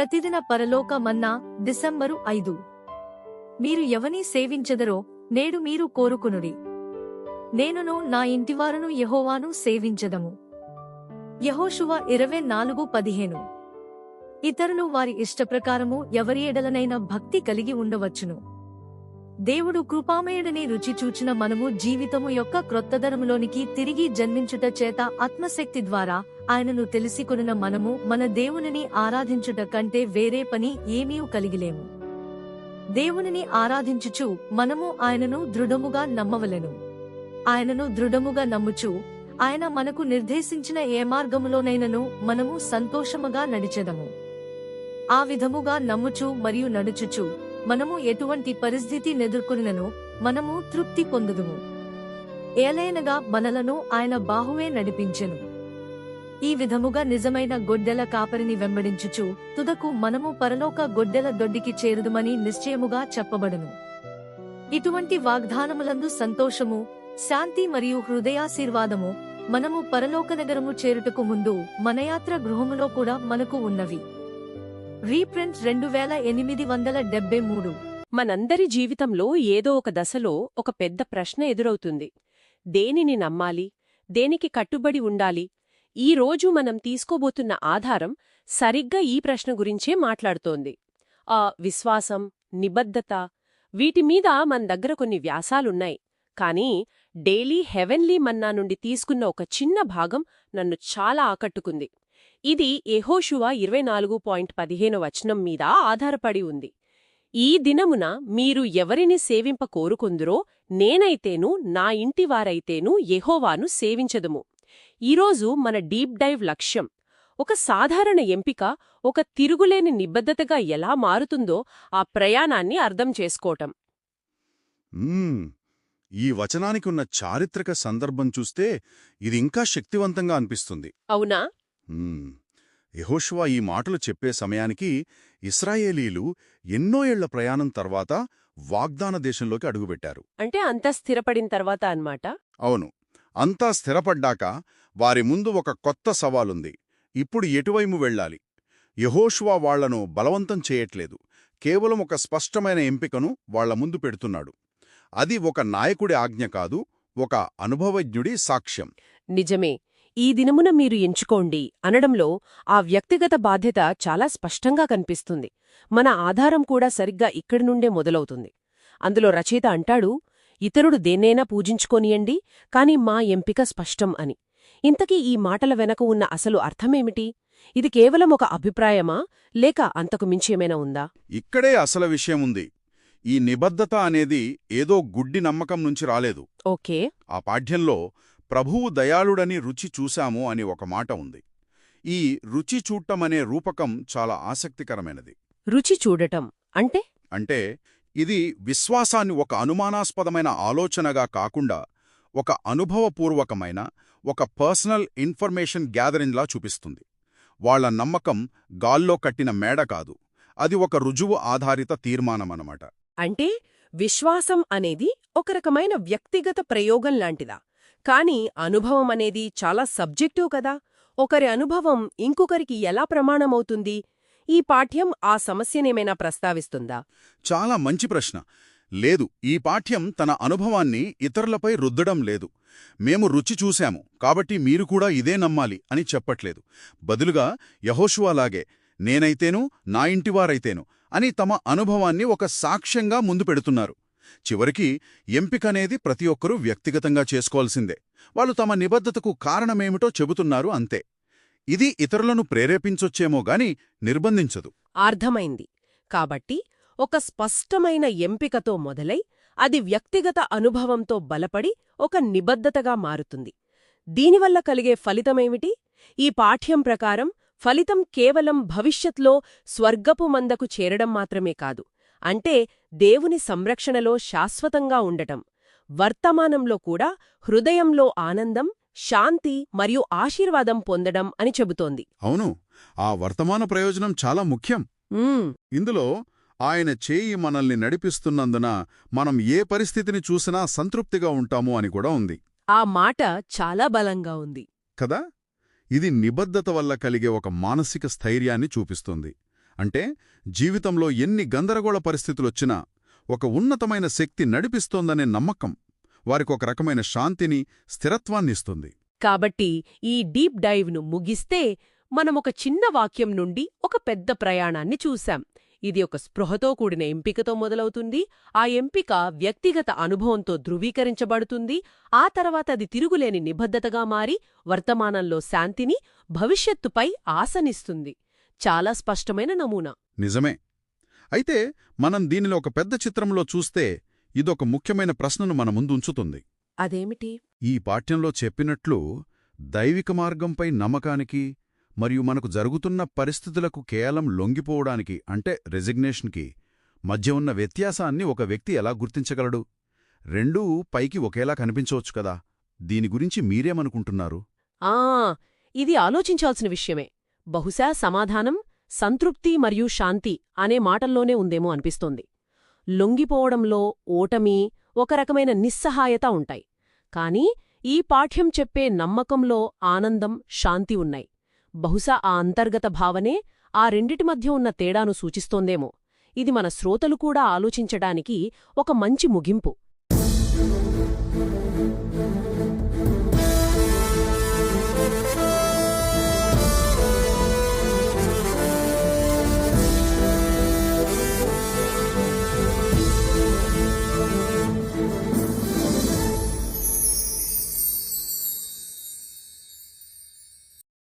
ప్రతిదిన పరలోక మన్నా డిసెంబరు ఐదు. మీరు ఎవని సేవించెదరో నేడు మీరు కోరుకునుడి. నేనును నా ఇంటివారును యహోవాను సేవించదము. యహోషువ ఇరవై నాలుగు పదిహేను. ఇతరులు వారి ఇష్టప్రకారము ఎవరి ఎడలనైన భక్తి కలిగి ఉండవచ్చును. దేవుడు కృపామయుడని రుచి చూచిన మనము జీవితము యొక్క క్రొత్తదనములోనికి తిరిగి జన్మించుట చేత ఆత్మశక్తి ద్వారా ఆయనను తెలిసికొనిన మనము మన దేవునిని ఆరాధించుట కంటే వేరే పని ఏమీ కలిగిలేము. దేవునిని ఆరాధించుచు మనము ఆయనను దృఢముగా నమ్మవలెను. ఆయనను దృఢముగా నమ్ముచు ఆయన మనకు నిర్దేశించిన ఏ మార్గములోనైనను మనము సంతోషముగా నడిచెదము. ఆ విధముగా నమ్ముచు మరియు నడుచుచు మనము ఎటువంటి పరిస్థితి నెదుర్కొనినను మనము తృప్తి పొందుదుము. ఏలైనగా మనలను ఆయన బాహువే నడిపించెను. ఈ విధముగా నిజమైన గొడ్డెల కాపరిని వెంబడించుచు తుదకు మనము పరలోక గొడ్డెల దొడ్డికి చేరుదుమని నిశ్చయముగా చెప్పబడును. ఇటువంటి వాగ్దానములందు సంతోషము శాంతి మరియు హృదయాశీర్వాదము మనము పరలోక నగరము చేరుటకు ముందు మనయాత్ర గృహములో కూడా మనకు ఉన్నవి. రీప్రింట్ రెండు వేల ఎనిమిది వందల డెబ్బై మూడు. మనందరి జీవితంలో ఏదో ఒక దశలో ఒక పెద్ద ప్రశ్న ఎదురవుతుంది. దేనిని నమ్మాలి? దేనికి కట్టుబడి ఉండాలి? ఈ రోజు మనం తీసుకోబోతున్న ఆధారం సరిగ్గా ఈ ప్రశ్న గురించే మాట్లాడుతోంది. ఆ విశ్వాసం నిబద్ధత వీటి మీద మన దగ్గర కొన్ని వ్యాసాలున్నాయి. కానీ డైలీ హెవెన్లీ మన్నా నుండి తీసుకున్న ఒక చిన్న భాగం నన్ను చాలా ఆకట్టుకుంది. ఇది ఎహోషువా ఇరవై నాలుగు పాయింట్ పదిహేను వచనం మీద ఆధారపడి ఉంది. ఈ దినమున మీరు ఎవరిని సేవింప కోరుకుందురో నేనైతేను నా ఇంటివారైతేను యెహోవాను సేవించదుము. ఈరోజు మన డీప్ డైవ్ లక్ష్యం. ఒక సాధారణ ఎంపిక ఒక తిరుగులేని నిబద్ధతగా ఎలా మారుతుందో ఆ ప్రయాణాన్ని అర్థం చేసుకోవటం. ఈ వచనానికి ఉన్న చారిత్రక సందర్భం చూస్తే ఇది ఇంకా శక్తివంతంగా అనిపిస్తుంది. అవునా. యెహోషువ ఈ మాటలు చెప్పే సమయానికి ఇస్రాయేలీలు ఎన్నో ఏళ్ళ ప్రయాణం తర్వాత వాగ్దాన దేశంలోకి అడుగుపెట్టారు. అంటే అంతా స్థిరపడిన తర్వాత అన్నమాట? అవును. అంతా స్థిరపడ్డాక వారి ముందు ఒక కొత్త సవాలుంది. ఇప్పుడు ఎటువైపు వెళ్ళాలి? యహోషువా వాళ్ళను బలవంతం చేయట్లేదు. కేవలం ఒక స్పష్టమైన ఎంపికను వాళ్ళ ముందు పెడుతున్నాడు. అది ఒక నాయకుడి ఆజ్ఞ కాదు ఒక అనుభవజ్ఞుడి సాక్ష్యం. నిజమే. ఈ దినమున మీరు ఎంచుకోండి అనడంలో ఆ వ్యక్తిగత బాధ్యత చాలా స్పష్టంగా కనిపిస్తుంది. మన ఆధారం కూడా సరిగ్గా ఇక్కడి నుండే మొదలవుతుంది. అందులో రచయిత అంటాడు ఇతరుడు దేన్నైనా పూజించుకోనియండి కాని మా ఎంపిక స్పష్టం అని. ఇంతకీ ఈ మాటల వెనక ఉన్న అసలు అర్థమేమిటి? ఇది కేవలం ఒక అభిప్రాయమా? లేక అంతకు మించేమైనా ఉందా? ఇక్కడే అసలు విషయం ఉంది. ఈ నిబద్ధత అనేది ఏదో గుడ్డి నమ్మకం నుంచి రాలేదు. ఓకే. ఆ పాఠ్యంలో ప్రభువు దయాళుడని రుచి చూశాము అని ఒక మాట ఉంది. ఈ రుచి చూట్టమనే రూపకం చాలా ఆసక్తికరమైనది. రుచి చూడటం. అంటే? అంటే ఇది విశ్వాసాన్ని ఒక అనుమానాస్పదమైన ఆలోచనగా కాకుండా ఒక అనుభవపూర్వకమైన ఒక పర్సనల్ ఇన్ఫర్మేషన్ గ్యాదరింగ్లా చూపిస్తుంది. వాళ్ళ నమ్మకం గాల్లో కట్టిన మేడ కాదు అది ఒక రుజువు ఆధారిత తీర్మానమనమాట అంటే విశ్వాసం అనేది ఒక రకమైన వ్యక్తిగత ప్రయోగం లాంటిదా? కాని అనుభవం అనేది చాలా సబ్జెక్టివ్ కదా? ఒకరి అనుభవం ఇంకొకరికి ఎలా ప్రమాణమవుతుంది? ఈ పాఠ్యం ఆ సమస్యనేమైనా ప్రస్తావిస్తుందా? చాలా మంచి ప్రశ్న. లేదు ఈ పాఠ్యం తన అనుభవాన్ని ఇతరులపై రుద్దడం లేదు. మేము రుచి చూశాము కాబట్టి మీరు కూడా ఇదే నమ్మాలి అని చెప్పట్లేదు. బదులుగా యహోషువాలాగే నేనైతేను నా ఇంటివారైతేను అని తమ అనుభవాన్ని ఒక సాక్ష్యంగా ముందు పెడుతున్నారు. చివరికి ఎంపికనేది ప్రతి ఒక్కరూ వ్యక్తిగతంగా చేసుకోవాల్సిందే. వాళ్ళు తమ నిబద్ధతకు కారణమేమిటో చెబుతున్నారు అంతే. ఇది ఇతరులను ప్రేరేపించొచ్చేమో గాని నిర్బంధించదు. అర్థమైంది. కాబట్టి ఒక స్పష్టమైన ఎంపికతో మొదలై అది వ్యక్తిగత అనుభవంతో బలపడి ఒక నిబద్ధతగా మారుతుంది. దీనివల్ల కలిగే ఫలితమేమిటి? ఈ పాఠ్యం ప్రకారం ఫలితం కేవలం భవిష్యత్లో స్వర్గపు మందకు చేరడం మాత్రమే కాదు. అంటే దేవుని సంరక్షణలో శాశ్వతంగా ఉండటం వర్తమానంలో కూడా హృదయంలో ఆనందం శాంతి మరియు ఆశీర్వాదం పొందడం అని చెబుతోంది. అవును. ఆ వర్తమాన ప్రయోజనం చాలా ముఖ్యం. ఇందులో ఆయన చేయి మనల్ని నడిపిస్తున్నందున మనం ఏ పరిస్థితిని చూసినా సంతృప్తిగా ఉంటాము అని కూడా ఉంది. ఆ మాట చాలా బలంగా ఉంది. కదా? ఇది నిబద్ధత వల్ల కలిగే ఒక మానసిక స్థైర్యాన్ని చూపిస్తుంది. అంటే జీవితంలో ఎన్ని గందరగోళ పరిస్థితులొచ్చినా ఒక ఉన్నతమైన శక్తి నడిపిస్తోందనే నమ్మకం. వారికొక రకమైన శాంతిని స్థిరత్వాన్నిస్తుంది. కాబట్టి ఈ డీప్ డైవ్ను ముగిస్తే మనమొక చిన్న వాక్యం నుండి ఒక పెద్ద ప్రయాణాన్ని చూశాం. ఇది ఒక స్పృహతో కూడిన ఎంపికతో మొదలవుతుంది. ఆ ఎంపిక వ్యక్తిగత అనుభవంతో ధృవీకరించబడుతుంది. ఆ తర్వాత అది తిరుగులేని నిబద్ధతగా మారి వర్తమానంలో శాంతిని భవిష్యత్తుపై ఆశనిస్తుంది. చాలా స్పష్టమైన నమూనా. నిజమే. అయితే మనం దీనిలో ఒక పెద్ద చిత్రంలో చూస్తే ఇదొక ముఖ్యమైన ప్రశ్నను మన ముందుంచుతుంది. అదేమిటి? ఈ పాఠ్యంలో చెప్పినట్లు దైవిక మార్గంపై నమ్మకానికి మరియు మనకు జరుగుతున్న పరిస్థితులకు కేవలం లొంగిపోవడానికి అంటే రెసిగ్నేషన్కి మధ్య ఉన్న వ్యత్యాసాన్ని ఒక వ్యక్తి ఎలా గుర్తించగలడు? రెండూ పైకి ఒకేలా కనిపించవచ్చు కదా? దీని గురించి మీరేమనుకుంటున్నారు? ఆ! ఇది ఆలోచించాల్సిన విషయమే. బహుశా సమాధానం సంతృప్తి మరియు శాంతి అనే మాటల్లోనే ఉందేమో అనిపిస్తోంది. లొంగిపోవడంలో ఓటమి ఒక రకమైన నిస్సహాయత ఉంటాయి. కాని ఈ పాఠ్యం చెప్పే నమ్మకంలో ఆనందం శాంతి ఉన్నాయి. బహుశా ఆ అంతర్గత భావనే ఆ రెండిటి మధ్య ఉన్న తేడాను సూచిస్తోందేమో. ఇది మన శ్రోతలు కూడా ఆలోచించడానికి ఒక మంచి ముగింపు.